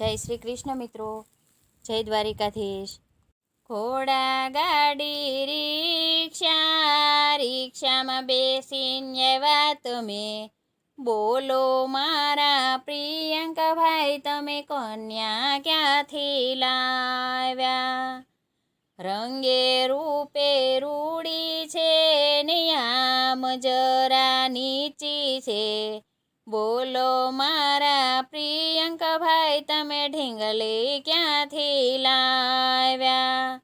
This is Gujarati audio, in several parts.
જય શ્રી કૃષ્ણ મિત્રો. જય દ્વારિકાધીશ. ઘોડા ગાડી રીક્ષા, રીક્ષામાં બેસીને વાત તમે બોલો મારા પ્રિયંકા ભાઈ, તમે કન્યા ક્યાંથી લાવ્યા? રંગે રૂપે રૂડી છે ને આમ જરા નીચી છે. બોલો મારા પ્રિયંક ભાઈ, તમે ઢીંગલી ક્યાંથી લાવ્યા?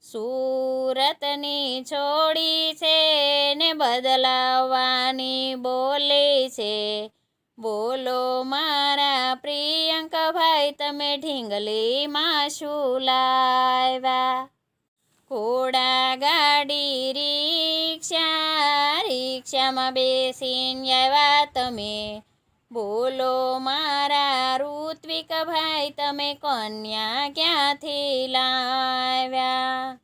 સુરતની છોડી છે ને બદલાવાની બોલે છે. બોલો મારા પ્રિયંક ભાઈ, તમે ઢીંગલીમાં શું લાવ્યા? ઘોડા ગાડી રીક્ષા બેસીને આવ્યા તમે બોલો મારા ઋત્વિક ભાઈ, તમે કન્યા ક્યાંથી લાવ્યા?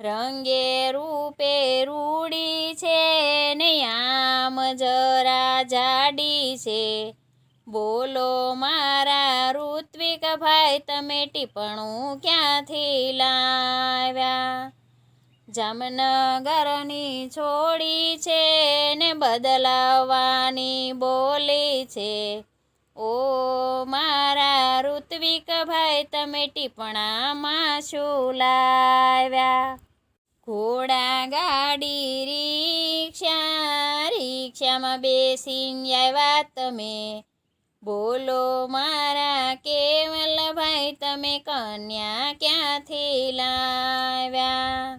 રંગે રૂપે રૂડી છે ને આમ જરા જાડી છે. બોલો મારા ઋત્વિક ભાઈ, તમે ટીપણું ક્યાંથી લાવ્યા? જામનગરની છોડી છે ને બદલાવાની બોલી છે. ઓ મારા ઋત્વિક ભાઈ, તમે ટીપણામાં શું લાવ્યા? ઘોડા ગાડી રીક્ષા, રીક્ષામાં બેસીને આવ્યા તમે. બોલો મારા કેવલ ભાઈ, તમે કન્યા ક્યાંથી લાવ્યા?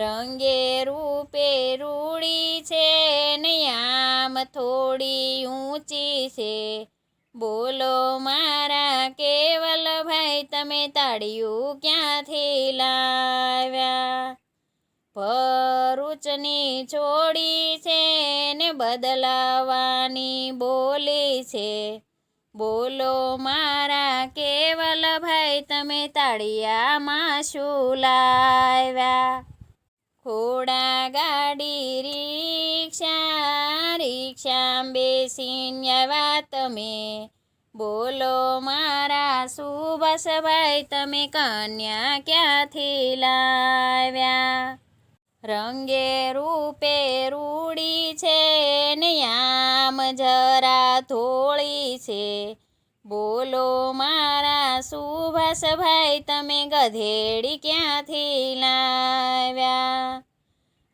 રંગે રૂપે રૂડી છે ને આમ થોડી ઊંચી છે. બોલો મારા કેવલ ભાઈ, તમે તાળીયું ક્યાંથી લાવ્યા? ભરૂચની છોડી છે ને બદલાવાની બોલી છે. બોલો મારા કેવલ ભાઈ, તમે તાળિયામાં શું લાવ્યા? ઘોડા ગાડી રીક્ષા રીક્ષા બેસીને આવ્યા તમે બોલો મારા સુભાષભાઈ તમે કન્યા ક્યાંથી લાવ્યા? રંગે રૂપે રૂડી છે ને આમ જરા ધોળી છે. બોલો મારા સુભાષભાઈ તમે ગધેડી ક્યાંથી લાવ્યા?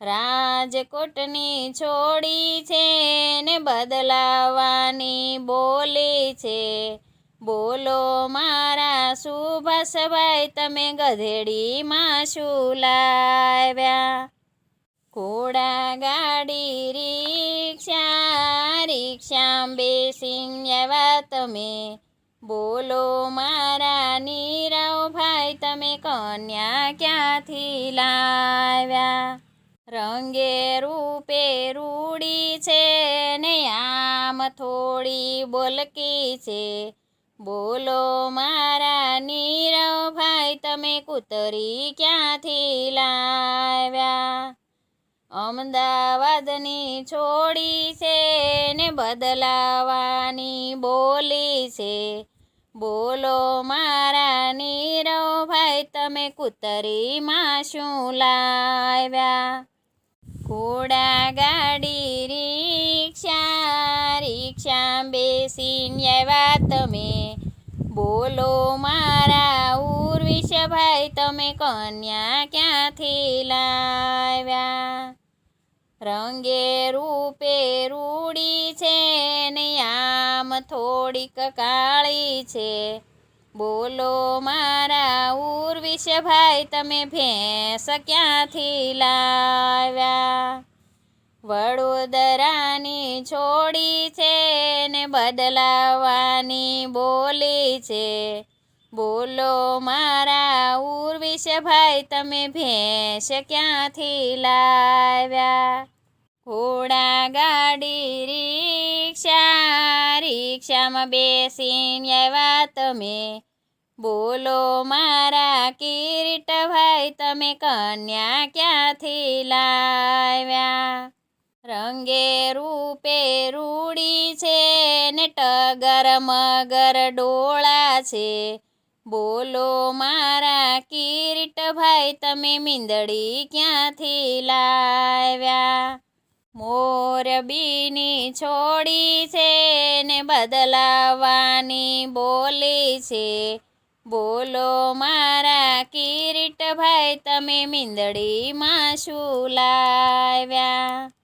રાજકોટની છોડી છે ને બદલાવાની બોલી છે. બોલો મારા સુભાષભાઈ તમે ગધેડીમાં શું લાવ્યા? ઘોડા ગાડી રિક્ષા રીક્ષા બેસીને આવ્યા તમે બોલો મારા નીરવ ભાઈ તમે કન્યા ક્યાંથી લાવ્યા રંગે રૂપે રૂડી છે ને આમ થોડી બોલકી છે બોલો મારા નીરવ ભાઈ તમે કૂતરી ક્યાંથી લાવ્યા અમદાવાદની છોડી છે ને બદલાવાની બોલી છે. બોલો મારા નીરવ ભાઈ, તમે કૂતરીમાં શું લાવ્યા? ઘોડા ગાડી, રિક્ષા રિક્ષા બેસીને આવ્યા તમે. બોલો મારા ઉર્વિષભાઈ તમે કન્યા ક્યાંથી લાવ્યા? રંગે રૂપે રૂડી છે ને આમ થોડીક કાળી છે. બોલો મારા ઉર્વિશ ભાઈ તમે ભેંસ ક્યાંથી લાવ્યા? વડોદરાની છોડી છે ને બદલાવાની બોલી છે. બોલો મારા ઉર્વિશ ભાઈ તમે ભેંસ ક્યાંથી લાવ્યા? ઘોડા ગાડી રિક્ષા, રિક્ષામાં બેસીને આવ્યા તમે બોલો મારા કિરીટ ભાઈ, તમે કન્યા ક્યાંથી લાવ્યા? રંગે રૂપે રૂડી છે ને ટગર મગર ડોળા છે. બોલો મારા કિરીટભાઈ તમે મીંદડી ક્યાંથી લાવ્યા? મોરબીની છોડી છે ને બદલાવાની બોલી છે. બોલો મારા કિરીટભાઈ તમે મીંદડીમાં શું લાવ્યા?